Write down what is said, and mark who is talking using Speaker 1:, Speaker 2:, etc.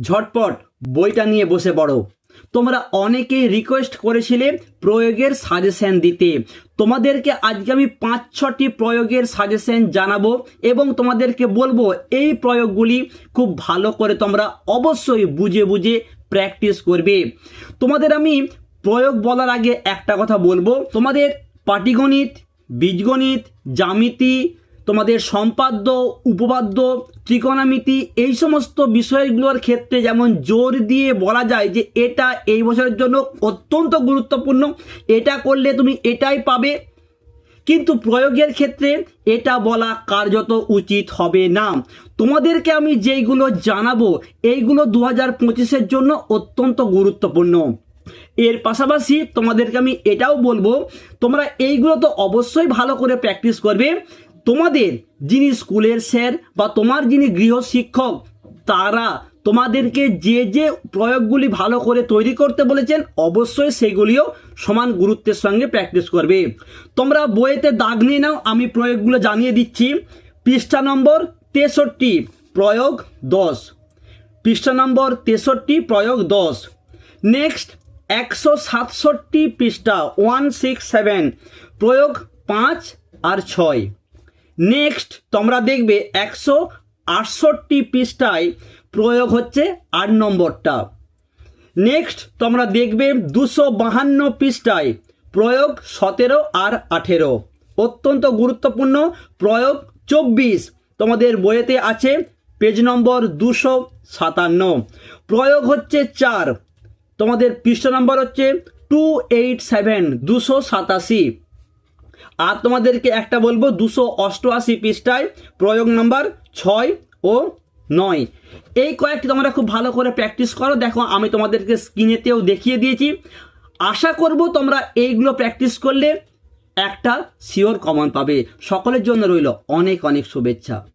Speaker 1: ঝটপট বইটা নিয়ে বসে পড়ো। তোমরা অনেকেই রিকোয়েস্ট করেছিলে প্রয়োগের সাজেশন দিতে। তোমাদেরকে আজকে আমি পাঁচ, ছটি প্রয়োগের সাজেশন জানাব এবং তোমাদেরকে বলব এই প্রয়োগগুলি খুব ভালো করে তোমরা অবশ্যই বুঝে বুঝে প্র্যাকটিস করবে। তোমাদের আমি প্রয়োগ বলার আগে একটা কথা বলব। তোমাদের পাটিগণিত, বীজগণিত, জ্যামিতি তোমাদের সম্পাদ্য, উপপাদ্য, ত্রিকোণামিতি এই সমস্ত বিষয়গুলোর ক্ষেত্রে যেমন জোর দিয়ে বলা যায় যে এটা এই বছরের জন্য অত্যন্ত গুরুত্বপূর্ণ, এটা করলে তুমি এটাই পাবে। কিন্তু প্রয়োগের ক্ষেত্রে এটা বলা কার্যত উচিত হবে না। তোমাদেরকে আমি যেইগুলো জানাব, এইগুলো দু হাজার পঁচিশের জন্য অত্যন্ত গুরুত্বপূর্ণ। এর পাশাপাশি তোমাদেরকে আমি এটাও বলব, তোমরা এইগুলো তো অবশ্যই ভালো করে প্র্যাকটিস করবে। তোমাদের যিনি স্কুলের স্যার বা তোমার যিনি গৃহ শিক্ষক, তারা তোমাদেরকে যে যে প্রয়োগগুলি ভালো করে তৈরি করতে বলেছেন, অবশ্যই সেগুলিও সমান গুরুত্বের সঙ্গে প্র্যাকটিস করবে। তোমরা বইয়েতে দাগ নিয়ে নাও, আমি প্রয়োগগুলো জানিয়ে দিচ্ছি। পৃষ্ঠা নম্বর তেষট্টি, প্রয়োগ দশ। পৃষ্ঠা নম্বর তেষট্টি, প্রয়োগ দশ। নেক্সট, একশো সাতষট্টি পৃষ্ঠা, ওয়ান সিক্স সেভেন, প্রয়োগ পাঁচ আর ছয়। নেক্সট তোমরা দেখবে একশো আটষট্টি পৃষ্ঠায় প্রয়োগ হচ্ছে আট নম্বরটা। নেক্সট তোমরা দেখবে দুশো বাহান্ন পৃষ্ঠায় প্রয়োগ সতেরো আর আঠেরো। অত্যন্ত গুরুত্বপূর্ণ প্রয়োগ চব্বিশ। তোমাদের বইয়েতে আছে পেজ নম্বর দুশো সাতান্ন। প্রয়োগ হচ্ছে চার। তোমাদের পৃষ্ঠ নম্বর হচ্ছে টু এইট সেভেন দুশো সাতাশি। আর তোমাদেরকে একটা বলব, দুশো অষ্টআশি পৃষ্ঠায় প্রয়োগ নাম্বার ছয় ও নয়। এই কয়েকটি তোমরা খুব ভালো করে প্র্যাকটিস করো। দেখো, আমি তোমাদেরকে স্ক্রিনেতেও দেখিয়ে দিয়েছি। আশা করব তোমরা এইগুলো প্র্যাকটিস করলে একটা শিওর কমন পাবে। সকলের জন্য রইল অনেক অনেক শুভেচ্ছা।